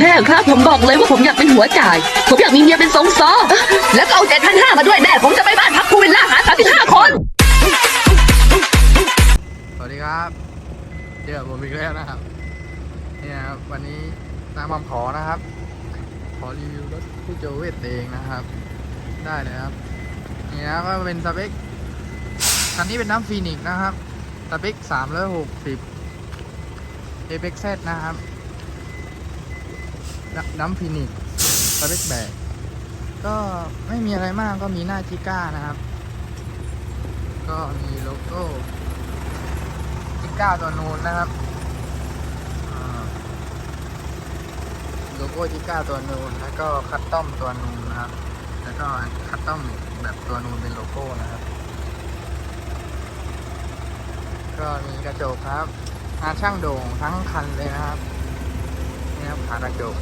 แม่ครับผมบอกเลยว่าผมอยากเป็นหัวจ่าย ผมอยากมีเมียเป็นสองซอแล้วก็เอาเจ็ดพันห้ามาด้วยแม่ผมจะไปบ้านพักภูวิลล่าหาสามสิบห้าคน สวัสดีครับเจอผมอีกแล้วนะครับเนี่ยครับวันนี้ตามคำขอนะครับ ขอรีวิวรถผู้โจเวทเองนะครับ ได้เลยครับนี่นะก็เป็นสเปคคันนี้เป็นน้ำฟีนิกซ์นะครับสเปคสามร้อยหกสิบเอเ x ซนะครับ น้ำฟีนิกสเปคแบกก็ไม่มีอะไรมากก็มีหน้าจิก้านะครับ ก็มีโลโก้จิก้าตัวนูนนะครับโลโก้จิก้าตัวนูนแล้วก็คัตตอมตัวนูนนะครับ แล้วก็คัตตอมแบบตัวนูนเป็นโลโก้นะครับก็มีกระจกครับงานช่างโด่งทั้งคันเลยนะครับนี่ครับขากระจก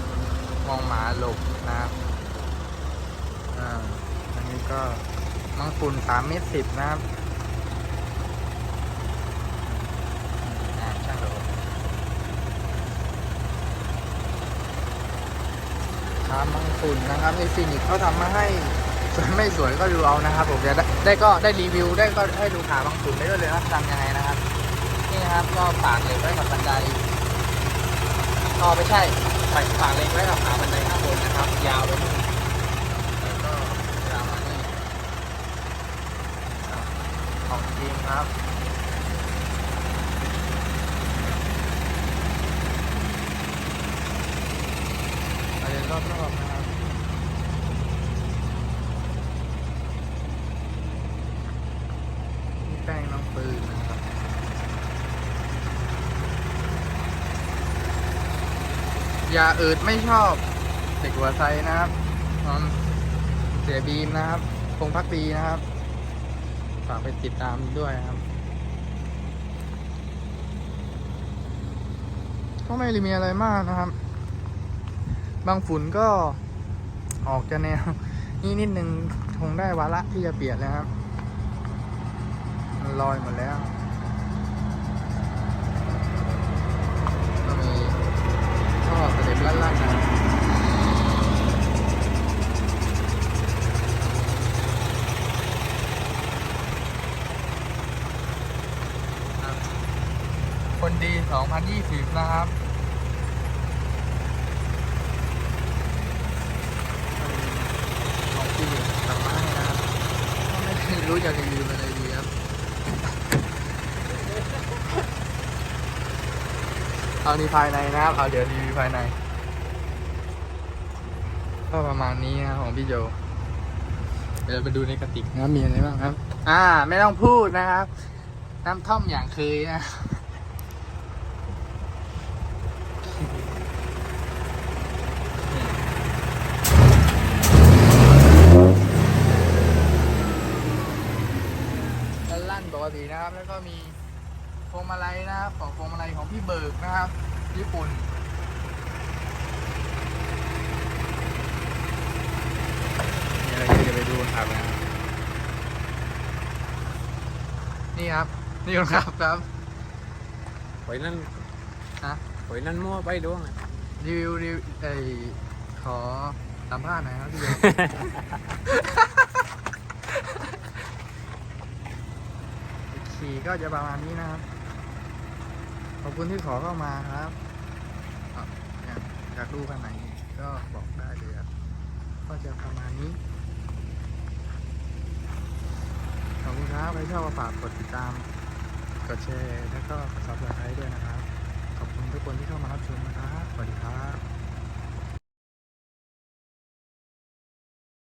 มองหมาหลบนะครับอ่าอันนี้ก็มังคุนสามเมตรสิบนะครับอ่าช่างโดทำมังคุนนะครับในฟินิกเขาทำมาให้สวยไม่สวยก็ดูเอานะครับผมจะได้ได้ก็ได้รีวิวได้ก็ให้ดูขาบางคุนได้ด้วยเลยว่าทำยังไงนะครับ นี่นะครับก็ฝากเลยไว้กับบันไดก็ไม่ใช่ ไปฝากเลยไว้กับขาบันไดข้างบนนะครับ ยาวไปนู่นแล้วก็ยาวมานี่ของจริงครับประเด็นรอบๆนะครับนี่แป้งน้องปืนนะครับ อย่าอืดไม่ชอบเด็กหัวไซนะครับเสียบีมนะครับคงพักดีนะครับฝากไปติดตามด้วยครับก็ไม่ได้มีอะไรมากนะครับ บางฝุ่นก็ออกจะแนว นี่นิดนึงคงได้วาระที่จะเปลี่ยนแล้วครับ มันลอยหมดแล้ว คนดี 2020 นะครับของที่ทำมาให้นะครับไม่รู้จะรีวิวอะไรดีครับ เอานี่ภายในนะครับ เอาเดี๋ยวรีวิวภายใน ก็ประมาณนี้นะครับของพี่โจเดี๋ยวไปดูในกระติกนะครับมีอะไรบ้างครับ อ่า ไม่ต้องพูดนะครับ น้ำท่อมอย่างเคยนะ ลั่ นๆปกตินะครับ แล้วก็มีพวงมาลัยนะครับของพวงมาลัยของพี่เบิร์กนะครับ ญี่ปุ่นมีอะไรที่จะไปดูครับนะครับนี่ครับ นี่คนขับครับหอยนั่นฮะหอยนั่นมั่วไปดวงอะรีวิวรีวิวเอยขอสัมภาษณ์หน่อยครับพี่เบิร์ก ขี่ก็จะประมาณนี้นะครับ ขอบคุณที่ขอเข้ามาครับอยากอยากดูคันไหนก็บอกได้เลยครับ ก็จะประมาณนี้ ขอบคุณครับใครชอบก็ฝากกดติดตาม กดแชร์ แล้วก็กดซับสไครต์ด้วย